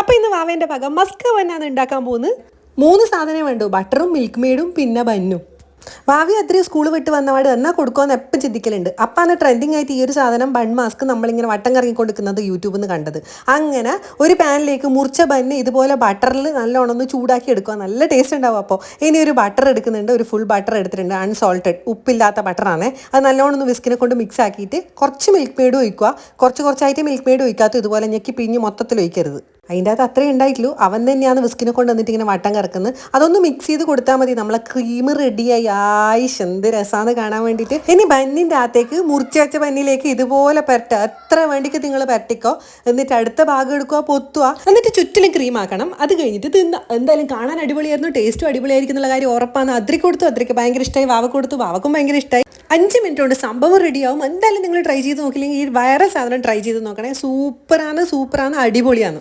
അപ്പോൾ ഇന്ന് വാവേന്റെ പകം മസ്ക വന്നാണ് ഉണ്ടാക്കാൻ പോകുന്നത്. മൂന്ന് സാധനം വേണ്ടു. ബട്ടറും മിൽക്ക് മെയ്ഡും പിന്നെ ബന്നും. ഭാവി അത്രയും സ്കൂൾ വിട്ട് വന്നപാട് എന്നാ കൊടുക്കുമെന്ന് എപ്പം ചിന്തിക്കലുണ്ട്. അപ്പം അന്ന് ട്രെൻഡിങ് ആയിട്ട് ഈ ഒരു സാധനം ബൺ മാസ്ക് നമ്മളിങ്ങനെ വട്ടം കറങ്ങി കൊടുക്കുന്നത് യൂട്യൂബിൽ നിന്ന് കണ്ടത്. അങ്ങനെ ഒരു പാനിലേക്ക് മുറിച്ച ബന്ന് ഇതുപോലെ ബട്ടറിൽ നല്ലോണം ഒന്ന് ചൂടാക്കി എടുക്കുക നല്ല ടേസ്റ്റ് ഉണ്ടാവും അപ്പോൾ ഇനി ഒരു ബട്ടർ എടുക്കുന്നുണ്ട്. ഒരു ഫുൾ ബട്ടർ എടുത്തിട്ടുണ്ട്. അൺസോൾട്ടഡ് ഉപ്പില്ലാത്ത ബട്ടറാണ് അത് നല്ലോണം ഒന്ന് വിസ്കിനെ കൊണ്ട് മിക്സ് ആക്കിയിട്ട് കുറച്ച് മിൽക്ക് മെയ്ഡ് ഒഴിക്കുക. കുറച്ച് കുറച്ചായിട്ട് മിൽക്ക് മെയ്ഡ് ഒഴിക്കാത്ത ഇതുപോലെ ഞെക്കി പിഞ്ഞ് മൊത്തത്തിൽ ഒഴിക്കരുത് അതിന്റെ അകത്ത് അത്രയും ഉണ്ടായിട്ടുള്ളൂ. അവൻ തന്നെയാണ് വിസ്കിനെ കൊണ്ട് വന്നിട്ട് ഇങ്ങനെ വട്ടം കറക്കുന്നത്. അതൊന്ന് മിക്സ് ചെയ്ത് കൊടുത്താൽ മതി. നമ്മളെ ക്രീം റെഡിയായി ആയിഷ് എന്ത് രസമാണ് കാണാൻ വേണ്ടിയിട്ട്. ഇനി ബന്നിന്റെ അകത്തേക്ക് മുറിച്ച് വെച്ച ബന്നിലേക്ക് ഇതുപോലെ പരട്ടുക എത്ര വേണ്ടിക്ക് നിങ്ങൾ പരട്ടിക്കോ? എന്നിട്ട് അടുത്ത ഭാഗം എടുക്കുക പൊത്തുക എന്നിട്ട് ചുറ്റിലും ക്രീം ആക്കണം. അത് കഴിഞ്ഞിട്ട് തിന്ന. എന്തായാലും കാണാൻ അടിപൊളിയായിരുന്നു. ടേസ്റ്റും അടിപൊളിയായിരിക്കും എന്നുള്ള കാര്യം ഉറപ്പാണ്. അദ്രയ്ക്ക് കൊടുത്തു അദ്രയ്ക്ക് ഭയങ്കര ഇഷ്ടമായി വാവ കൊടുത്തു വാവക്കും ഭയങ്കര ഇഷ്ടമായി അഞ്ച് മിനിറ്റ് കൊണ്ട് സംഭവം റെഡിയാവും എന്തായാലും നിങ്ങൾ ട്രൈ ചെയ്ത് നോക്കില്ലെങ്കിൽ ഈ വൈറൽ സാധനം ട്രൈ ചെയ്ത് നോക്കണേ. സൂപ്പറാണ് സൂപ്പറാണ് അടിപൊളിയാണ്.